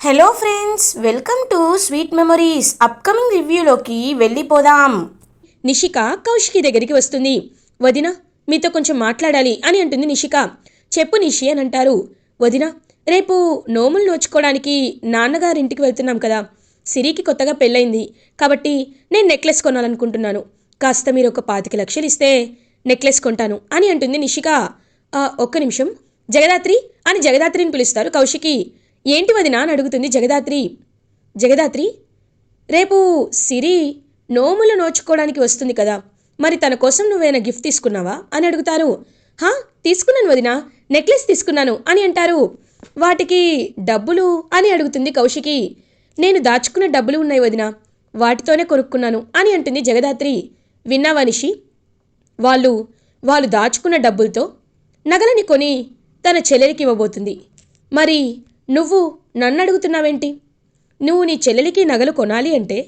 Hello friends welcome to sweet memories upcoming రివ్యూలోకి వెళ్ళిపోదాం. నిషిక కౌశికి దగ్గరికి వస్తుంది. వదిన మీతో కొంచెం మాట్లాడాలి అని అంటుంది నిషిక. చెప్పు నిషి అని అంటారు. వదిన రేపు నోములు నోచుకోవడానికి నాన్నగారింటికి వెళ్తున్నాం కదా. సిరికి కొత్తగా పెళ్ళైంది కాబట్టి నేను నెక్లెస్ కొనాలనుకుంటున్నాను. కాస్త మీరు ఒక పాతిక లక్షలు ఇస్తే నెక్లెస్ కొంటాను అని అంటుంది నిషిక. ఒక్క నిమిషం. జగదాత్రి అని జగదాత్రిని పిలుస్తారు కౌశికి. ఏంటి వదినా అని అడుగుతుంది జగదాత్రి. జగదాత్రి రేపు సిరి నోములు నోచుకోవడానికి వస్తుంది కదా మరి తన కోసం నువ్వేనా గిఫ్ట్ తీసుకున్నావా అని అడుగుతారు. హా తీసుకున్నాను వదిన నెక్లెస్ తీసుకున్నాను అని అంటారు. వాటికి డబ్బులు అని అడుగుతుంది కౌశికి. నేను దాచుకున్న డబ్బులు ఉన్నాయి వదిన వాటితోనే కొనుక్కున్నాను అని అంటుంది జగదాత్రి. విన్నావా నిషి వాళ్ళు వాళ్ళు దాచుకున్న డబ్బులతో నగలని కొని తన చెల్లెలికి ఇవ్వబోతుంది. మరి నువ్వు నన్ను అడుగుతున్నావేంటి నువ్వు నీ చెల్లెలికి నగలు కొనాలి అంటే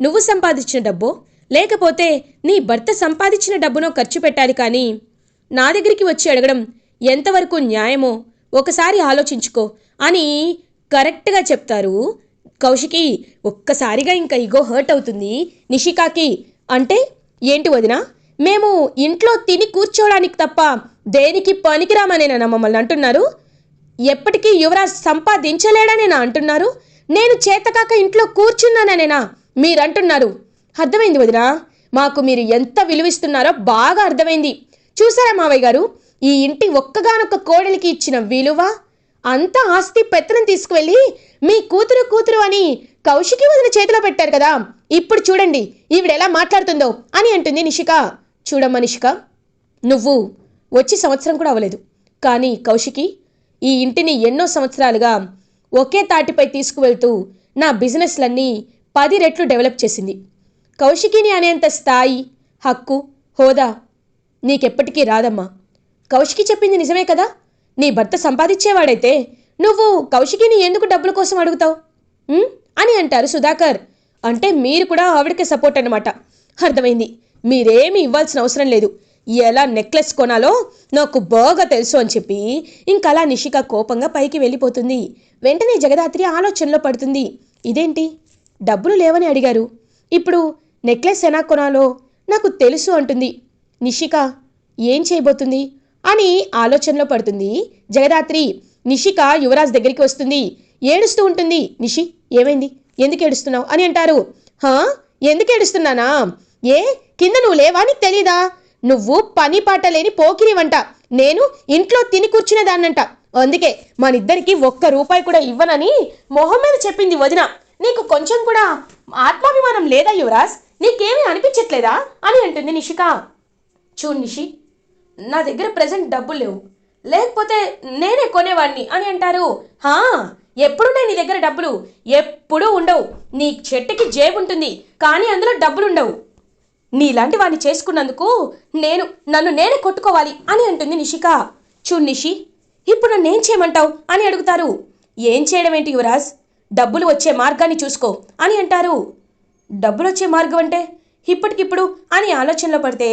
నువ్వు సంపాదించిన డబ్బో లేకపోతే నీ భర్త సంపాదించిన డబ్బునో ఖర్చు పెట్టాలి కానీ నా దగ్గరికి వచ్చి అడగడం ఎంతవరకు న్యాయమో ఒకసారి ఆలోచించుకో అని కరెక్ట్గా చెప్తారు. కౌశికి ఒక్కసారిగా ఇంకా ఇగో హర్ట్ అవుతుంది. నిషికాకి అంటే ఏంటి వదిన? మేము ఇంట్లో తిని కూర్చోవడానికి తప్ప దేనికి పనికిరామనేనా మమ్మల్ని అంటున్నారు? ఎప్పటికీ యువరాజ్ సంపాదించలేడనేనా అంటున్నారు. నేను చేతకాక ఇంట్లో కూర్చున్నాననేనా? మీరంటున్నారు. అర్థమైంది వదినా? మాకు మీరు ఎంత విలువిస్తున్నారో బాగా అర్థమైంది. చూసారా మావయ్య గారు ఈ ఇంటి ఒక్కగానొక్క కోడలికి ఇచ్చిన విలువ? అంత ఆస్తి పెత్తనం తీసుకువెళ్ళి మీ కూతురు కూతురు అని కౌశికి వదిన చేతిలో పెట్టారు కదా. ఇప్పుడు చూడండి ఈవిడ ఎలా మాట్లాడుతుందో అని అంటుంది నిషిక. చూడమ్మా నిషిక నువ్వు వచ్చి సంవత్సరం కూడా అవ్వలేదు. కానీ కౌశికి ఈ ఇంటిని ఎన్నో సంవత్సరాలుగా ఒకే తాటిపై తీసుకువెళ్తూ నా బిజినెస్లన్నీ పది రెట్లు డెవలప్ చేసింది. కౌశికిని అనేంత స్థాయి హక్కు హోదా నీకెప్పటికీ రాదమ్మా. కౌశికి చెప్పింది నిజమే కదా? నీ భర్త సంపాదించేవాడైతే నువ్వు కౌశికిని ఎందుకు డబ్బుల కోసం అడుగుతావు? అని అంటారు సుధాకర్. అంటే మీరు కూడా ఆవిడకి సపోర్ట్ అనమాట అర్థమైంది. మీరేమీ ఇవ్వాల్సిన అవసరం లేదు. ఎలా నెక్లెస్ కొనాలో నాకు బాగా తెలుసు అని చెప్పి ఇంకలా నిషిక కోపంగా పైకి వెళ్ళిపోతుంది. వెంటనే జగదాత్రి ఆలోచనలో పడుతుంది. ఇదేంటి? డబ్బులు లేవని అడిగారు. ఇప్పుడు నెక్లెస్ ఎలా కొనాలో నాకు తెలుసు అంటుంది. నిషిక ఏం చేయబోతుంది? అని ఆలోచనలో పడుతుంది జగదాత్రి. నిషిక యువరాజ్ దగ్గరికి వస్తుంది. ఏడుస్తూ ఉంటుంది. నిషి ఏమైంది? ఎందుకు ఏడుస్తున్నావు? అని అంటారు. హా? ఎందుకు ఏడుస్తున్నానా? ఏ? కింద నువ్వు లేవా? నీకు తెలీదా? నువ్వు పని పాట లేని పోకిరివంట. నేను ఇంట్లో తిని కూర్చునేదాన్నంట అందుకే మనిద్దరికి ఒక్క రూపాయి కూడా ఇవ్వనని మొహం మీద చెప్పింది వదిన. నీకు కొంచెం కూడా ఆత్మాభిమానం లేదా యువరాజ్? నీకేమీ అనిపించట్లేదా? అని అంటుంది నిషిక. చూడు నిషి నా దగ్గర ప్రజెంట్ డబ్బులు లేవు. లేకపోతే నేనే కొనేవాడిని అని అంటారు. హా ఎప్పుడున్నాయి నీ దగ్గర డబ్బులు? ఎప్పుడూ ఉండవు. నీ చెట్టుకి జేబు ఉంటుంది కానీ అందులో డబ్బులు ఉండవు నీలాంటి వాడిని చేసుకున్నందుకు నేను నన్ను నేనే కొట్టుకోవాలి అని అంటుంది నిషిక. చూ నిషి ఇప్పుడు నన్ను ఏం చేయమంటావు అని అడుగుతారు. ఏం చేయడం ఏంటి యువరాజ్? డబ్బులు వచ్చే మార్గాన్ని చూసుకో అని అంటారు. డబ్బులు వచ్చే మార్గం అంటే? ఇప్పటికిప్పుడు అని ఆలోచనలో పడితే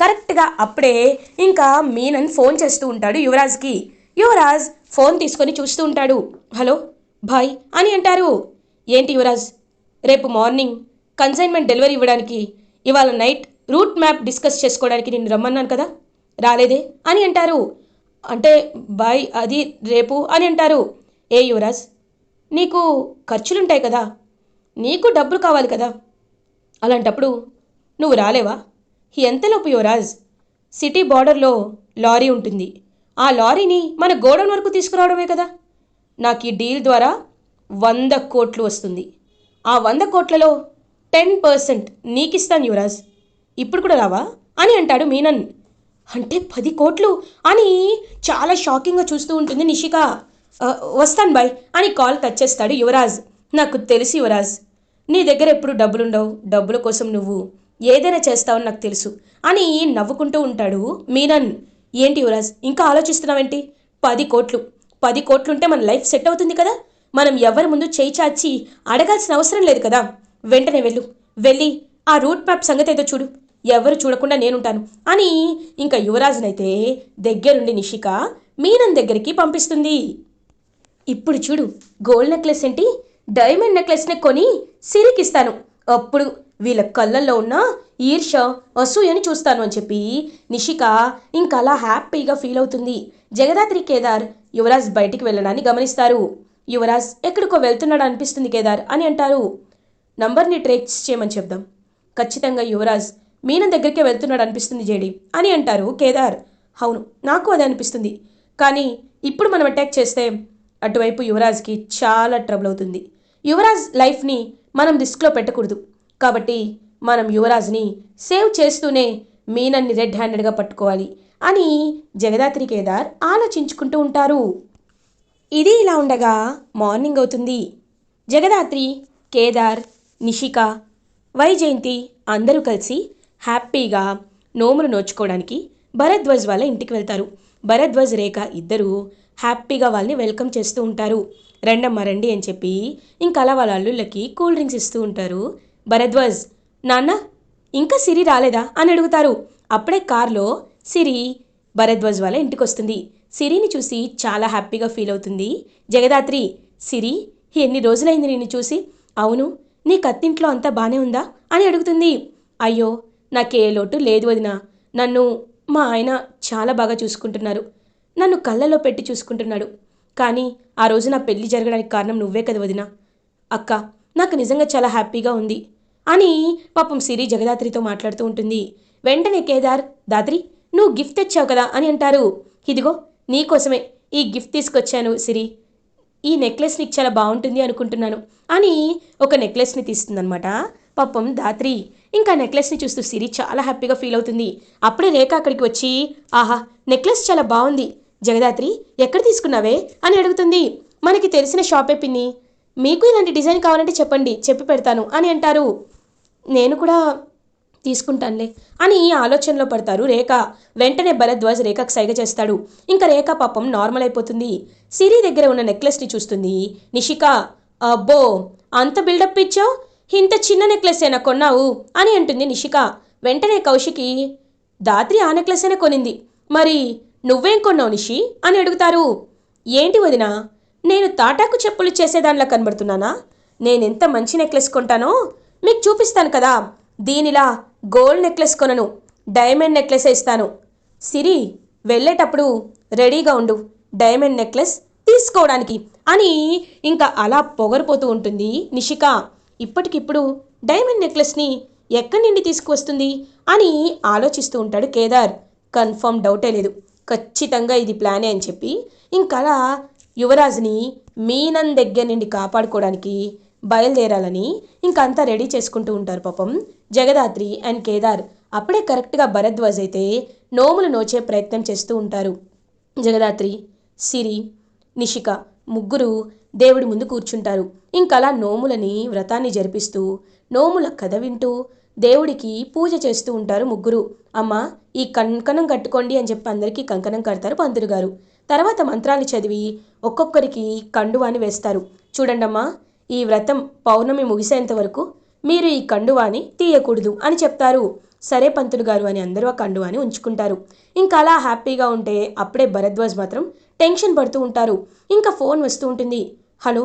కరెక్ట్గా అప్పుడే ఇంకా మీనన్ ఫోన్ చేస్తూ ఉంటాడు యువరాజ్కి. యువరాజ్ ఫోన్ తీసుకొని చూస్తూ ఉంటాడు. హలో బాయ్ అని అంటారు. ఏంటి యువరాజ్? రేపు మార్నింగ్ కన్సైన్మెంట్ డెలివరీ ఇవ్వడానికి ఇవాళ నైట్ రూట్ మ్యాప్ డిస్కస్ చేసుకోవడానికి నేను రమ్మన్నాను కదా? రాలేదే? అని అంటారు. అంటే బాయ్ అది రేపు అని అంటారు. ఏ యువరాజ్ నీకు ఖర్చులుంటాయి కదా? నీకు డబ్బులు కావాలి కదా? అలాంటప్పుడు నువ్వు రాలేవా? ఎంతలోపు యువరాజ్? సిటీ బార్డర్లో లారీ ఉంటుంది. ఆ లారీని మన గోడౌన్ వరకు తీసుకురావడమే కదా? నాకు ఈ డీల్ ద్వారా వంద కోట్లు వస్తుంది. ఆ వంద కోట్లలో టెన్ పర్సెంట్ నీకిస్తాను యువరాజ్. ఇప్పుడు కూడా రావా? అని అంటాడు మీనన్. అంటే పది కోట్లు అని చాలా షాకింగ్గా చూస్తూ ఉంటుంది నిషిక. వస్తాను బాయ్ అని కాల్ కట్ చేస్తాడు యువరాజ్. నాకు తెలుసు యువరాజ్. నీ దగ్గర ఎప్పుడు డబ్బులుండవు. డబ్బుల కోసం నువ్వు ఏదైనా చేస్తావని నాకు తెలుసు అని నవ్వుకుంటూ ఉంటాడు మీనన్. ఏంటి యువరాజ్? ఇంకా ఆలోచిస్తున్నావేంటి? పది కోట్లు. పది కోట్లుంటే మన లైఫ్ సెట్ అవుతుంది కదా. మనం ఎవరి ముందు చేయి చాచి అడగాల్సిన అవసరం లేదు కదా. వెంటనే వెళ్ళు. వెళ్ళి ఆ రూట్ మ్యాప్ సంగతి ఏదో చూడు. ఎవరు చూడకుండా నేనుంటాను అని ఇంకా యువరాజునైతే దగ్గరుండి నిషిక మీనన్ దగ్గరికి పంపిస్తుంది. ఇప్పుడు చూడు గోల్డ్ నెక్లెస్ ఏంటి? డైమండ్ నెక్లెస్ని కొని సిరికిస్తాను. అప్పుడు వీళ్ళ కళ్ళల్లో ఉన్న ఈర్ష అసూయని చూస్తాను అని చెప్పి నిషిక ఇంకా అలా హ్యాపీగా ఫీల్ అవుతుంది. జగదాత్రి కేదార్ యువరాజ్ బయటికి వెళ్ళడాన్ని గమనిస్తారు. యువరాజ్ ఎక్కడికో వెళ్తున్నాడు అనిపిస్తుంది కేదార్ అని అంటారు. నంబర్ని ట్రేక్స్ చేయమని చెప్దాం. ఖచ్చితంగా యువరాజ్ మీనం దగ్గరికే వెళ్తున్నాడు అనిపిస్తుంది జేడి అని అంటారు కేదార్. అవును నాకు అదే అనిపిస్తుంది. కానీ ఇప్పుడు మనం అటాక్ చేస్తే అటువైపు యువరాజ్కి చాలా ట్రబుల్ అవుతుంది. యువరాజ్ లైఫ్ని మనం రిస్క్లో పెట్టకూడదు. కాబట్టి మనం యువరాజ్ని సేవ్ చేస్తూనే మీనన్ని రెడ్ హ్యాండెడ్గా పట్టుకోవాలి అని జగదాత్రి కేదార్ ఆలోచించుకుంటూ ఉంటారు. ఇది ఇలా ఉండగా మార్నింగ్ అవుతుంది. జగదాత్రి కేదార్ నిషిక వైజయంతి అందరూ కలిసి హ్యాపీగా నోములు నోచుకోవడానికి భరద్వాజ్ వాళ్ళ ఇంటికి వెళ్తారు. భరద్వాజ్ రేఖ ఇద్దరూ హ్యాపీగా వాళ్ళని వెల్కమ్ చేస్తూ ఉంటారు. రండమ్మా రండి అని చెప్పి ఇంకా అలా వాళ్ళ అల్లుళ్ళకి కూల్ డ్రింక్స్ ఇస్తూ ఉంటారు. భరద్వాజ్ నాన్న ఇంకా సిరి రాలేదా? అని అడుగుతారు. అప్పుడే కార్లో సిరి భరద్వాజ్ వాళ్ళ ఇంటికి వస్తుంది సిరిని చూసి చాలా హ్యాపీగా ఫీల్ అవుతుంది. జగదాత్రి సిరి ఎన్ని రోజులైంది నిన్ను చూసి? అవును నీ కత్తింట్లో అంతా బానే ఉందా? అని అడుగుతుంది. అయ్యో నాకే లోటు లేదు వదిన. నన్ను మా ఆయన చాలా బాగా చూసుకుంటున్నారు. నన్ను కళ్ళలో పెట్టి చూసుకుంటున్నాడు. కానీ ఆ రోజు నా పెళ్ళి జరగడానికి కారణం నువ్వే కదా వదిన. అక్క నాకు నిజంగా చాలా హ్యాపీగా ఉంది. అని పాపం సిరి జగదాత్రితో మాట్లాడుతూ ఉంటుంది. వెంటనే కేదార్ దాత్రి నువ్వు గిఫ్ట్ తెచ్చావు కదా అని అంటారు. ఇదిగో నీకోసమే ఈ గిఫ్ట్ తీసుకొచ్చాను సిరి. ఈ నెక్లెస్ నీకు చాలా బాగుంటుంది అనుకుంటున్నాను. అని ఒక నెక్లెస్ని తీస్తుందనమాట పాపం దాత్రి ఇంకా నెక్లెస్ని చూస్తూ సిరి చాలా హ్యాపీగా ఫీల్ అవుతుంది. అప్పుడే రేఖ అక్కడికి వచ్చి ఆహా నెక్లెస్ చాలా బాగుంది. జగదాత్రి ఎక్కడ తీసుకున్నావే? అని అడుగుతుంది. మనకి తెలిసిన షాపే పిన్ని. మీకు ఇలాంటి డిజైన్ కావాలంటే చెప్పండి చెప్పి పెడతాను అని అంటారు. నేను కూడా తీసుకుంటానులే అని ఆలోచనలో పడతారు రేఖ. వెంటనే భరద్వాజ్ రేఖకు సైగ చేస్తాడు. ఇంకా రేఖ పాపం నార్మల్ అయిపోతుంది. సిరి దగ్గర ఉన్న నెక్లెస్ని చూస్తుంది. నిషిక అబ్బో అంత బిల్డప్ ఇచ్చావు? ఇంత చిన్న నెక్లెస్ అయినా కొన్నావు? అని అంటుంది నిషిక. వెంటనే కౌశికి దాత్రి ఆ నెక్లెస్ అయినా కొనింది? మరి నువ్వేం కొన్నావు నిషి? అని అడుగుతారు. ఏంటి వదినా నేను తాటాకు చెప్పులు చేసేదానిలా కనబడుతున్నానా? నేనెంత మంచి నెక్లెస్ కొంటానో? మీకు చూపిస్తాను కదా. దీనిలా గోల్డ్ నెక్లెస్ కొనను డైమండ్ నెక్లెస్ ఇస్తాను. సిరి వెళ్ళేటప్పుడు రెడీగా ఉండు డైమండ్ నెక్లెస్ తీసుకోవడానికి అని ఇంకా అలా పొగరిపోతూ ఉంటుంది నిషిక. ఇప్పటికిప్పుడు డైమండ్ నెక్లెస్ని ఎక్కడి నుండి తీసుకువస్తుంది అని ఆలోచిస్తూ ఉంటాడు కేదార్. కన్ఫర్మ్ డౌటే లేదు. ఖచ్చితంగా ఇది ప్లానే అని చెప్పి ఇంకలా యువరాజ్ని మీనన్ దగ్గర నుండి కాపాడుకోవడానికి బయలుదేరాలని ఇంకంతా రెడీ చేసుకుంటూ ఉంటారు పాపం. జగదాత్రి అండ్ కేదార్ అప్పుడే కరెక్ట్గా భరద్వాజ్ అయితే నోములు నోచే ప్రయత్నం చేస్తూ ఉంటారు. జగదాత్రి సిరి నిషిక ముగ్గురు దేవుడి ముందు కూర్చుంటారు. ఇంకలా నోములని వ్రతాన్ని జరిపిస్తూ నోముల కథ వింటూ దేవుడికి పూజ చేస్తూ ఉంటారు ముగ్గురు. అమ్మ ఈ కంకణం కట్టుకోండి అని చెప్పి అందరికీ కంకణం కడతారు పంతులు గారు. తర్వాత మంత్రాన్ని చదివి ఒక్కొక్కరికి కండువాని వేస్తారు. చూడండమ్మా ఈ వ్రతం పౌర్ణమి ముగిసేంత వరకు మీరు ఈ కండువాని తీయకూడదు అని చెప్తారు. సరే పంతులు గారు అని అందరూ ఆ కండువాని ఉంచుకుంటారు. ఇంకా అలా హ్యాపీగా ఉంటే అప్పుడే భరద్వాజ్ మాత్రం టెన్షన్ పడుతూ ఉంటారు. ఇంకా ఫోన్ వస్తూ ఉంటుంది. హలో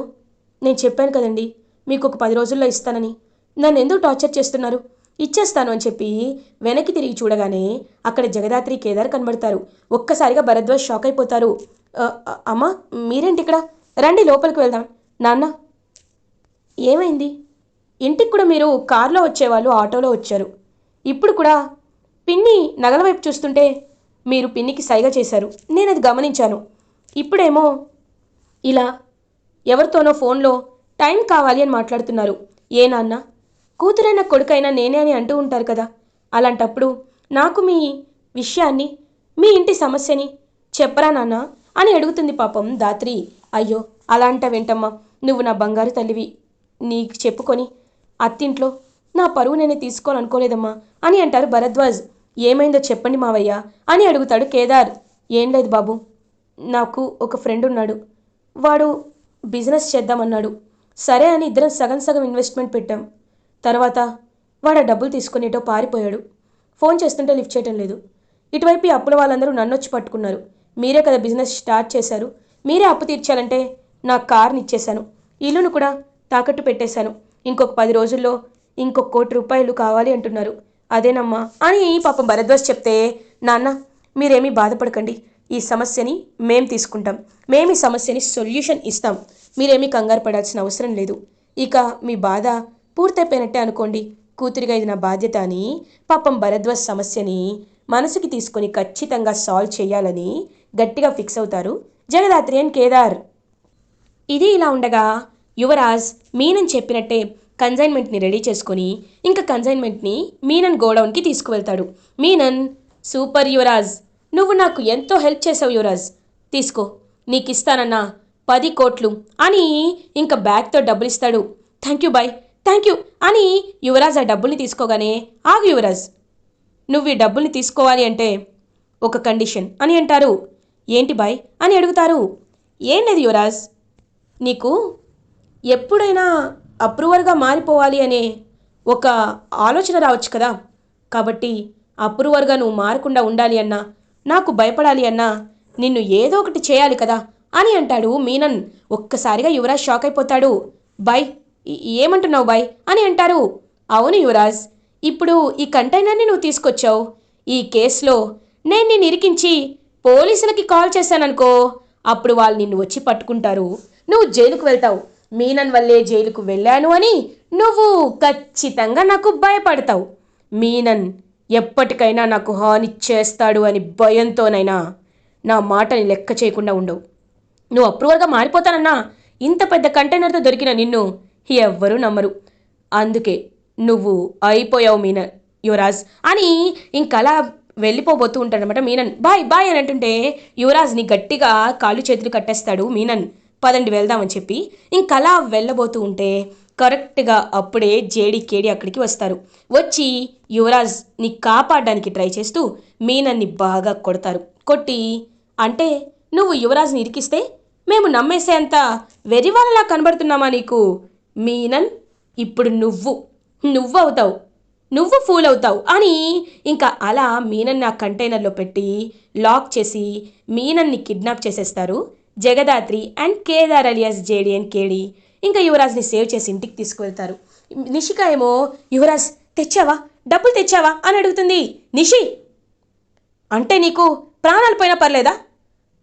నేను చెప్పాను కదండి మీకు ఒక పది రోజుల్లో ఇస్తానని. నన్ను ఎందుకు టార్చర్ చేస్తున్నారు? ఇచ్చేస్తాను అని చెప్పి వెనక్కి తిరిగి చూడగానే అక్కడ జగదాత్రి కేదార్ కనబడతారు. ఒక్కసారిగా భరద్వాజ్ షాక్ అయిపోతారు. అమ్మ అమ్మా మీరేంటి ఇక్కడ? రండి లోపలికి వెళ్దాం. నాన్న. ఏమైంది? ఇంటికి కూడా మీరు కారులో వచ్చేవాళ్ళు ఆటోలో వచ్చారు. ఇప్పుడు కూడా పిన్ని నగల వైపు చూస్తుంటే మీరు పిన్నికి సైగ చేశారు. నేను అది గమనించాను. ఇప్పుడేమో ఇలా ఎవరితోనో ఫోన్లో టైం కావాలి అని మాట్లాడుతున్నారు. ఏ నాన్న? కూతురైన కొడుకైనా నేనే అని అంటూ ఉంటారు కదా. అలాంటప్పుడు నాకు మీ విషయాన్ని మీ ఇంటి సమస్యని చెప్పరా నాన్న? అని అడుగుతుంది పాపం దాత్రి. అయ్యో అలాంట వెంటమ్మా నువ్వు నా బంగారు తల్లివి. నీకు చెప్పుకొని అత్తింట్లో నా పరువు నేనే తీసుకోవాలనుకోలేదమ్మా అని అంటారు భరద్వాజ్. ఏమైందో చెప్పండి మావయ్య అని అడుగుతాడు కేదార్. ఏం లేదు బాబు నాకు ఒక ఫ్రెండ్ ఉన్నాడు. వాడు బిజినెస్ చేద్దామన్నాడు. సరే అని ఇద్దరం సగం సగం ఇన్వెస్ట్మెంట్ పెట్టాం. తర్వాత వాడు ఆ డబ్బులు తీసుకునేటో పారిపోయాడు. ఫోన్ చేస్తుంటే లిఫ్ట్ చేయటం లేదు. ఇటువైపు అప్పుల వాళ్ళందరూ నన్ను వచ్చి పట్టుకున్నారు. మీరే కదా బిజినెస్ స్టార్ట్ చేశారు. మీరే అప్పు తీర్చాలంటే నా కార్ని ఇచ్చేశాను. ఇల్లును కూడా తాకట్టు పెట్టేశాను. ఇంకొక పది రోజుల్లో ఇంకొక కోటి రూపాయలు కావాలి అంటున్నారు. అదేనమ్మా? అని పాపం భరద్వాజ్ చెప్తే నాన్న మీరేమీ బాధపడకండి. ఈ సమస్యని మేం తీసుకుంటాం. మేము ఈ సమస్యని సొల్యూషన్ ఇస్తాం. మీరేమీ కంగారు పడాల్సిన అవసరం లేదు. ఇక మీ బాధ పూర్తయిపోయినట్టే అనుకోండి. కూతురిగా ఇది నా బాధ్యత అని పాపం భరద్వాజ్ సమస్యని మనసుకి తీసుకొని ఖచ్చితంగా సాల్వ్ చేయాలని గట్టిగా ఫిక్స్ అవుతారు జగదాత్రి అండ్ కేదార్. ఇది ఇలా ఉండగా యువరాజ్ మీనన్ చెప్పినట్టే కన్సైన్మెంట్ని రెడీ చేసుకొని ఇంకా కన్సైన్మెంట్ని మీనన్ గోడౌన్కి తీసుకువెళ్తాడు. మీనన్ సూపర్ యువరాజ్ నువ్వు నాకు ఎంతో హెల్ప్ చేసావు యువరాజ్. తీసుకో నీకు ఇస్తానన్నా పది కోట్లు అని ఇంకా బ్యాగ్తో డబ్బులు ఇస్తాడు thank you boy thank you అని యువరాజ్ ఆ డబ్బుల్ని తీసుకోగానే ఆగు యువరాజ్ నువ్వు ఈ డబ్బుల్ని తీసుకోవాలి అంటే ఒక కండిషన్ అని అంటారు. ఏంటి బాయ్ అని అడుగుతారు. ఏం లేదు యువరాజ్ నీకు ఎప్పుడైనా అప్రూవర్గా మారిపోవాలి అనే ఒక ఆలోచన రావచ్చు కదా? కాబట్టి అప్రూవర్గా నువ్వు మారకుండా ఉండాలి అన్నా నాకు భయపడాలి అన్నా నిన్ను ఏదో ఒకటి చేయాలి కదా అని అంటాడు మీనన్. ఒక్కసారిగా యువరాజ్ షాక్ అయిపోతాడు. బాయ్ ఏమంటున్నావు బాయ్? అని అంటారు. అవును యువరాజ్ ఇప్పుడు ఈ కంటైనర్ని నువ్వు తీసుకొచ్చావు. ఈ కేసులో నేను నిన్ను ఇరికించి పోలీసులకి కాల్ చేశాననుకో అప్పుడు వాళ్ళు నిన్ను వచ్చి పట్టుకుంటారు. నువ్వు జైలుకు వెళ్తావు. మీనన్ వల్లే జైలుకు వెళ్ళాను అని నువ్వు ఖచ్చితంగా నాకు భయపడతావు. మీనన్ ఎప్పటికైనా నాకు హాని చేస్తాడు అని భయంతోనైనా నా మాటని లెక్క చేయకుండా ఉండవు. నువ్వు అప్రూవర్గా మారిపోతానన్నా ఇంత పెద్ద కంటైనర్తో దొరికిన నిన్ను ఎవ్వరూ నమ్మరు. అందుకే నువ్వు అయిపోయావు మీనన్ యువరాజ్. అని ఇంకలా వెళ్ళిపోబోతూ ఉంటాడనమాట మీనన్. బాయ్ బాయ్ అని అంటుంటే యువరాజ్ని గట్టిగా కాళ్ళు చేతులు కట్టేస్తాడు మీనన్. పదండి వెళ్దామని చెప్పి ఇంకలా వెళ్ళబోతూ ఉంటే కరెక్ట్గా అప్పుడే జేడి కేడి అక్కడికి వస్తారు. వచ్చి యువరాజ్ని కాపాడడానికి ట్రై చేస్తూ మీనన్ని బాగా కొడతారు. కొట్టి అంటే నువ్వు యువరాజ్ని ఇరికిస్తే మేము నమ్మేసేంత వెరివాళ్ళలా కనబడుతున్నామా నీకు? మీనన్ ఇప్పుడు నువ్వు నువ్వు అవుతావు నువ్వు ఫూల్ అవుతావు అని ఇంకా అలా మీనన్ ఆ కంటైనర్లో పెట్టి లాక్ చేసి మీనన్ని కిడ్నాప్ చేసేస్తారు. జగదాత్రి అండ్ కేదార్ అలియాస్ జేడియన్ కేడి. ఇంకా యువరాజ్ని సేవ్ చేసి ఇంటికి తీసుకువెళ్తారు. నిషిక ఏమో యువరాజ్ తెచ్చావా? డబ్బులు తెచ్చావా? అని అడుగుతుంది. నిషి అంటే నీకు ప్రాణాలు పోయినా పర్లేదా?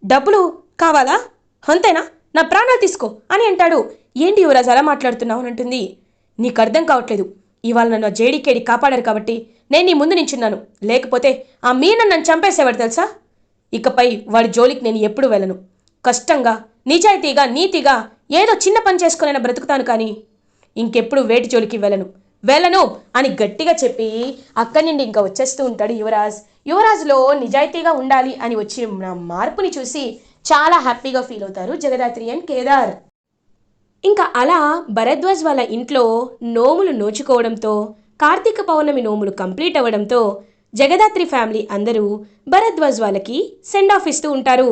డబ్బులు కావాలా? అంతేనా? నా ప్రాణాలు తీసుకో అని అంటాడు. ఏంటి యువరాజ్ అలా మాట్లాడుతున్నావు? అని అంటుంది. నీకు అర్థం కావట్లేదు. ఇవాళ నన్ను ఆ జేడీకేడి కాపాడారు కాబట్టి నేను నీ ముందు నించున్నాను. లేకపోతే ఆ మీన నన్ను చంపేసేవాడు తెలుసా? ఇకపై వాడి జోలికి నేను ఎప్పుడు వెళ్ళను. కష్టంగా నిజాయితీగా నీతిగా ఏదో చిన్న పని చేసుకునైనా బ్రతుకుతాను కానీ ఇంకెప్పుడు వేటి జోలికి వెళ్ళను. వెళ్ళను అని గట్టిగా చెప్పి అక్కడి నుండి ఇంకా వచ్చేస్తూ ఉంటాడు యువరాజ్. యువరాజ్లో నిజాయితీగా ఉండాలి అని వచ్చిన మార్పుని చూసి చాలా హ్యాపీగా ఫీల్ అవుతారు జగదాత్రి అండ్ కేదార్. ఇంకా అలా భరద్వాజ్ వాళ్ళ ఇంట్లో నోములు నోచుకోవడంతో కార్తీక పౌర్ణమి నోములు కంప్లీట్ అవ్వడంతో జగదాత్రి ఫ్యామిలీ అందరూ భరద్వాజ్ వాళ్ళకి సెండ్ ఆఫ్ ఇస్తూ ఉంటారు.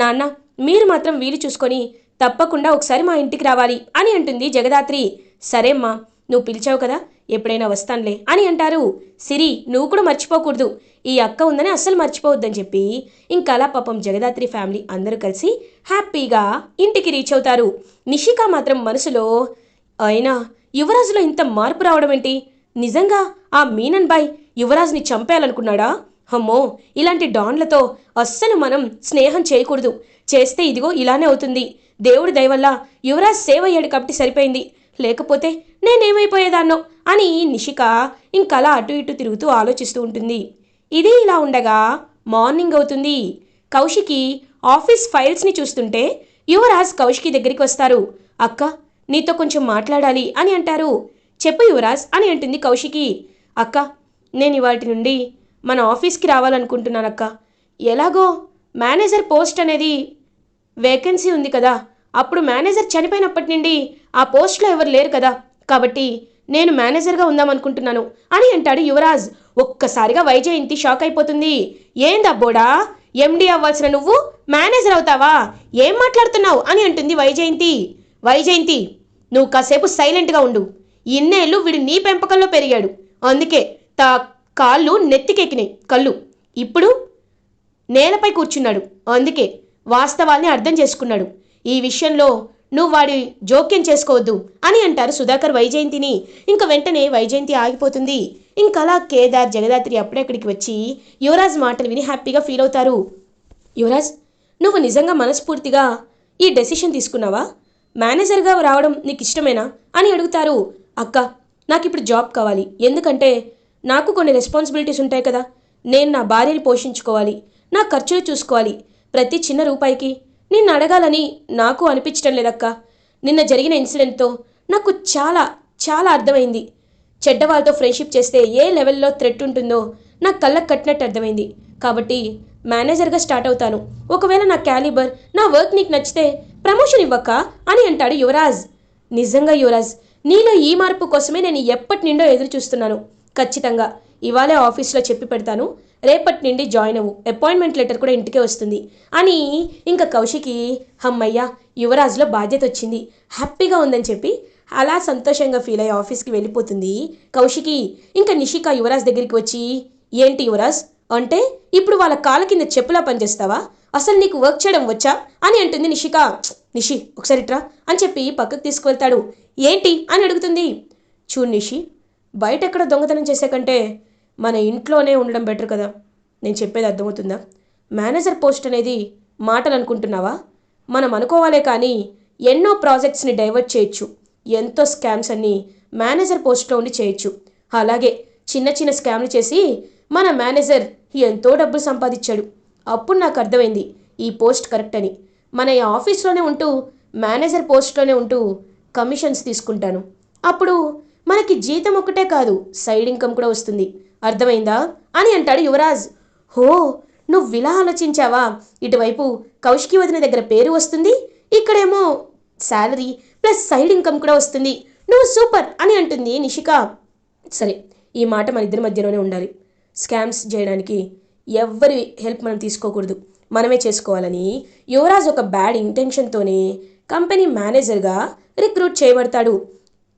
నాన్న మీరు మాత్రం వీలు చూసుకొని తప్పకుండా ఒకసారి మా ఇంటికి రావాలి అని అంటుంది జగదాత్రి. సరేమ్మా నువ్వు పిలిచావు కదా ఎప్పుడైనా వస్తానులే అని అంటారు. సిరి నువ్వు కూడా మర్చిపోకూడదు. ఈ అక్క ఉందని అస్సలు మర్చిపోవద్దని చెప్పి ఇంకా అలా పాపం జగదాత్రి ఫ్యామిలీ అందరూ కలిసి హ్యాపీగా ఇంటికి రీచ్ అవుతారు. నిషిక మాత్రం మనసులో అయినా యువరాజులో ఇంత మార్పు రావడం ఏంటి? నిజంగా ఆ మీనన్ బాయ్ యువరాజ్ని చంపేయాలనుకున్నాడా? అమ్మో ఇలాంటి డాన్లతో అస్సలు మనం స్నేహం చేయకూడదు. చేస్తే ఇదిగో ఇలానే అవుతుంది. దేవుడి దయవల్ల యువరాజ్ సేవ్ అయ్యాడు కాబట్టి సరిపోయింది. లేకపోతే నేనేమైపోయేదాన్నో అని నిషిక ఇంకలా అటు ఇటు తిరుగుతూ ఆలోచిస్తూ ఉంటుంది. ఇది ఇలా ఉండగా మార్నింగ్ అవుతుంది. కౌశికి ఆఫీస్ ఫైల్స్ని చూస్తుంటే యువరాజ్ కౌశికి దగ్గరికి వస్తారు. అక్క నీతో కొంచెం మాట్లాడాలి అని అంటారు. చెప్పు యువరాజ్ అని అంటుంది కౌశికి. అక్క నేను ఇవాటి నుండి మన ఆఫీస్కి రావాలనుకుంటున్నానక్క. ఎలాగో? మేనేజర్ పోస్ట్ అనేది వేకెన్సీ ఉంది కదా. అప్పుడు మేనేజర్ చనిపోయినప్పటి నుండి ఆ పోస్ట్లో ఎవరు లేరు కదా. కాబట్టి నేను మేనేజర్గా ఉందామనుకుంటున్నాను అని అంటాడు యువరాజ్. ఒక్కసారిగా వైజయంతి షాక్ అయిపోతుంది. ఏందబ్బోడా ఎండి అవ్వాల్సిన నువ్వు? మేనేజర్ అవుతావా? ఏం మాట్లాడుతున్నావు? అని అంటుంది వైజయంతి. వైజయంతి నువ్వు కాసేపు సైలెంట్గా ఉండు. ఇన్నేళ్ళు వీడు నీ పెంపకంలో పెరిగాడు. అందుకే తా కాళ్ళు నెత్తికెక్కినాయి. కళ్ళు. ఇప్పుడు నేలపై కూర్చున్నాడు. అందుకే వాస్తవాల్ని అర్థం చేసుకున్నాడు. ఈ విషయంలో నువ్వు వాడి జోక్యం చేసుకోవద్దు అని అంటారు సుధాకర్ వైజయంతిని. ఇంక వెంటనే వైజయంతి ఆగిపోతుంది. ఇంకా అలా కేదార్ జగదాత్రి అప్పుడెక్కడికి వచ్చి యువరాజ్ మాటలు విని హ్యాపీగా ఫీల్ అవుతారు. యువరాజ్ నువ్వు నిజంగా మనస్ఫూర్తిగా ఈ డెసిషన్ తీసుకున్నావా? మేనేజర్గా రావడం నీకు ఇష్టమేనా అని అడుగుతారు. అక్క నాకు ఇప్పుడు జాబ్ కావాలి. ఎందుకంటే నాకు కొన్ని రెస్పాన్సిబిలిటీస్ ఉంటాయి కదా. నేను నా భార్యని పోషించుకోవాలి. నా ఖర్చులు చూసుకోవాలి. ప్రతి చిన్న రూపాయికి నిన్ను అడగాలని నాకు అనిపించడం లేదక్క. నిన్న జరిగిన ఇన్సిడెంట్తో నాకు చాలా చాలా అర్థమైంది. చెడ్డవాళ్ళతో ఫ్రెండ్షిప్ చేస్తే ఏ లెవెల్లో థ్రెట్ ఉంటుందో నాకు కళ్ళకు కట్టినట్టు అర్థమైంది. కాబట్టి మేనేజర్గా స్టార్ట్ అవుతాను. ఒకవేళ నా క్యాలిబర్ నా వర్క్ నీకు నచ్చితే ప్రమోషన్ ఇవ్వక్క అని అంటాడు యువరాజ్. నిజంగా యువరాజ్ నీలో ఈ మార్పు కోసమే నేను ఎప్పటి నుండో ఎదురు చూస్తున్నాను ఖచ్చితంగా ఇవాళే ఆఫీస్లో చెప్పి పెడతాను. రేపటి నుండి జాయిన్ అవ్వు. అపాయింట్మెంట్ లెటర్ కూడా ఇంటికే వస్తుంది. అని ఇంకా కౌశికి హమ్మయ్య యువరాజ్లో బాధ్యత వచ్చింది. హ్యాపీగా ఉందని చెప్పి అలా సంతోషంగా ఫీల్ అయ్యి ఆఫీస్కి వెళ్ళిపోతుంది కౌశికి. ఇంకా నిషిక యువరాజ్ దగ్గరికి వచ్చి ఏంటి యువరాజ్? అంటే ఇప్పుడు వాళ్ళ కాళ్ళ కింద చెప్పులా పనిచేస్తావా? అసలు నీకు వర్క్ చేయడం వచ్చా? అని అంటుంది నిషిక. నిషి ఒకసారి ఇట్రా అని చెప్పి పక్కకు తీసుకువెళ్తాడు. ఏంటి? అని అడుగుతుంది. చూడు నిషి బయట ఎక్కడ దొంగతనం చేసే కంటే మన ఇంట్లోనే ఉండడం బెటర్ కదా? నేను చెప్పేది అర్థమవుతుందా? మేనేజర్ పోస్ట్ అనేది మాటలు అనుకుంటున్నావా మనం అనుకోవాలే కానీ ఎన్నో ప్రాజెక్ట్స్ని డైవర్ట్ చేయొచ్చు. ఎంతో స్కామ్స్ అన్ని మేనేజర్ పోస్ట్లో ఉండి చేయొచ్చు. అలాగే చిన్న చిన్న స్కామ్లు చేసి మన మేనేజర్ ఎంతో డబ్బులు సంపాదించాడు. అప్పుడు నాకు అర్థమైంది ఈ పోస్ట్ కరెక్ట్ అని. మన ఈ ఆఫీస్లోనే ఉంటూ మేనేజర్ పోస్ట్లోనే ఉంటూ కమిషన్స్ తీసుకుంటాను. అప్పుడు మనకి జీతం ఒక్కటే కాదు సైడ్ ఇన్కమ్ కూడా వస్తుంది. అర్థమైందా? అని అంటాడు యువరాజ్. హో నువ్వు ఇలా ఆలోచించావా? ఇటువైపు కౌశికి వదిన దగ్గర పేరు వస్తుంది ఇక్కడేమో శాలరీ ప్లస్ సైడ్ ఇన్కమ్ కూడా వస్తుంది. నువ్వు సూపర్ అని అంటుంది నిషిక. సరే ఈ మాట మన ఇద్దరి మధ్యలోనే ఉండాలి. స్కామ్స్ చేయడానికి ఎవ్వరి హెల్ప్ మనం తీసుకోకూడదు. మనమే చేసుకోవాలని యువరాజ్ ఒక బ్యాడ్ ఇంటెన్షన్తోనే కంపెనీ మేనేజర్గా రిక్రూట్ చేయబడతాడు.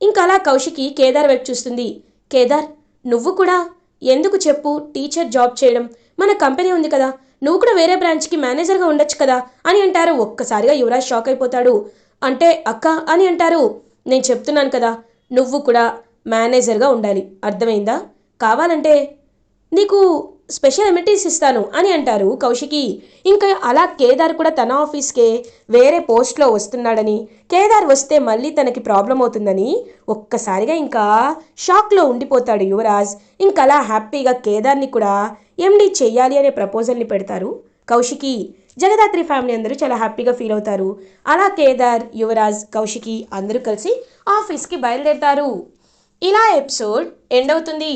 ఇంకా అలా కౌశికి కేదార్ వైపు చూస్తుంది. కేదార్ నువ్వు కూడా ఎందుకు చెప్పు? టీచర్ జాబ్ చేయడం మన కంపెనీ ఉంది కదా. నువ్వు కూడా వేరే బ్రాంచ్కి మేనేజర్గా ఉండొచ్చు కదా అని అంటారు. ఒక్కసారిగా యువరాజ్ షాక్ అయిపోతాడు. అంటే అక్క అని అంటారు. నేను చెప్తున్నాను కదా నువ్వు కూడా మేనేజర్గా ఉండాలి. అర్థమైందా? కావాలంటే నీకు స్పెషల్ ఎమిటీస్ ఇస్తాను అని అంటారు కౌశికి. ఇంకా అలా కేదార్ కూడా తన ఆఫీస్కే వేరే పోస్ట్లో వస్తున్నాడని కేదార్ వస్తే మళ్ళీ తనకి ప్రాబ్లం అవుతుందని ఒక్కసారిగా ఇంకా షాక్లో ఉండిపోతాడు యువరాజ్. ఇంకా అలా హ్యాపీగా కేదార్ని కూడా ఎండి చెయ్యాలి అనే ప్రపోజల్ని పెడతారు కౌశికి. జగదాత్రి ఫ్యామిలీ అందరూ చాలా హ్యాపీగా ఫీల్ అవుతారు. అలా కేదార్ యువరాజ్ కౌశికి అందరూ కలిసి ఆఫీస్కి బయలుదేరుతారు. ఇలా ఎపిసోడ్ ఎండ్ అవుతుంది.